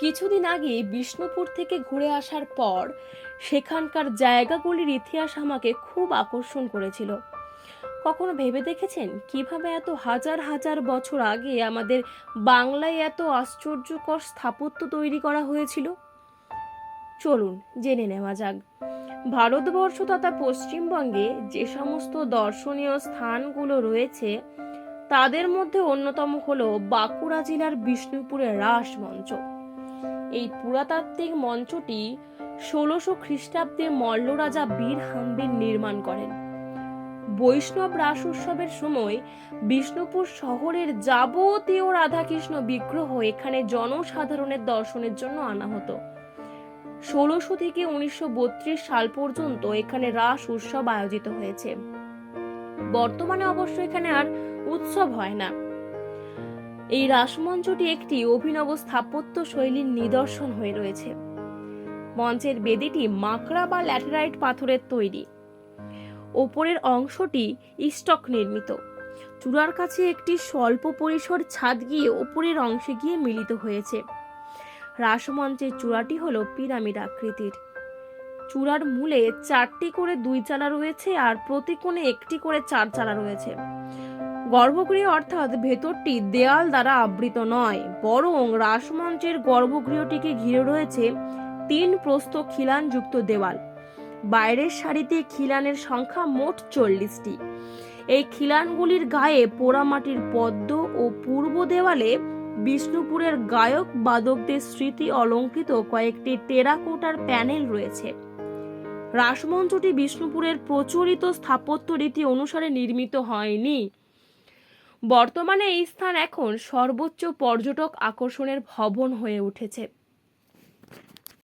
কিছুদিন আগে বিষ্ণুপুর থেকে ঘুরে আসার পর সেখানকার জায়গাগুলির ইতিহাস আমাকে খুব আকর্ষণ করেছিল। কখনো ভেবে দেখেছেন কীভাবে এত হাজার হাজার বছর আগে আমাদের বাংলায় এত আশ্চর্যকর স্থাপত্য তৈরি করা হয়েছিল? চলুন জেনে নেওয়া যাক। ভারতবর্ষ তথা পশ্চিমবঙ্গে যে সমস্ত দর্শনীয় স্থানগুলো রয়েছে, তাদের মধ্যে অন্যতম হলো বাঁকুড়া জেলার বিষ্ণুপুরের রাস মঞ্চ এই পুরাতাত্ত্বিক মঞ্চটি ষোলোশো খ্রিস্টাব্দে মল্ল রাজা বীর হাম্বির নির্মাণ করেন। বৈষ্ণব রাস উৎসবের সময় বিষ্ণুপুর শহরের যাবতীয় রাধাকৃষ্ণ বিগ্রহ এখানে জনসাধারণের দর্শনের জন্য আনা হতো। ষোলোশো থেকে উনিশশো বত্রিশ সাল পর্যন্ত এখানে রাস উৎসব আয়োজিত হয়েছে। বর্তমানে অবশ্য এখানে আর উৎসব হয় না। এই রাসমঞ্চটি একটি অভিনব স্থাপত্য শৈলীর নিদর্শন হয়ে রয়েছে। মঞ্চের বেদিটি মাকড়া বা ল্যাটেরাইট পাথরের তৈরি। ওপরের অংশটি স্টক নির্মিত। চূড়ার কাছে একটি স্বল্প পরিসর ছাদ গিয়ে ওপরের অংশে গিয়ে মিলিত হয়েছে। রাসমঞ্চের চূড়াটি হল পিরামিড আকৃতির। চূড়ার মূলে চারটি করে দুই চালা রয়েছে আর প্রতি কোণে একটি করে চার চালা রয়েছে। গর্ভগৃহ অর্থাৎ ভেতরটি দেয়াল দ্বারা আবৃত নয়, বরং রাসমঞ্চের গর্ভগৃহটিকে ঘিরে রয়েছে তিন প্রস্থ খিলানযুক্ত দেওয়াল। বাইরের সারিতে খিলানের সংখ্যা মোট চল্লিশটি। এই খিলানগুলির গায়ে পোড়ামাটির পদ্ম ও পূর্ব দেওয়ালে বিষ্ণুপুরের গায়ক বাদকদের স্মৃতি অলঙ্কৃত কয়েকটি টেরাকোটার প্যানেল রয়েছে। রাসমঞ্চটি বিষ্ণুপুরের প্রচলিত স্থাপত্য রীতি অনুসারে নির্মিত হয়নি। বর্তমানে এই স্থান এখন সর্বোচ্চ পর্যটক আকর্ষণের ভবন হয়ে উঠেছে।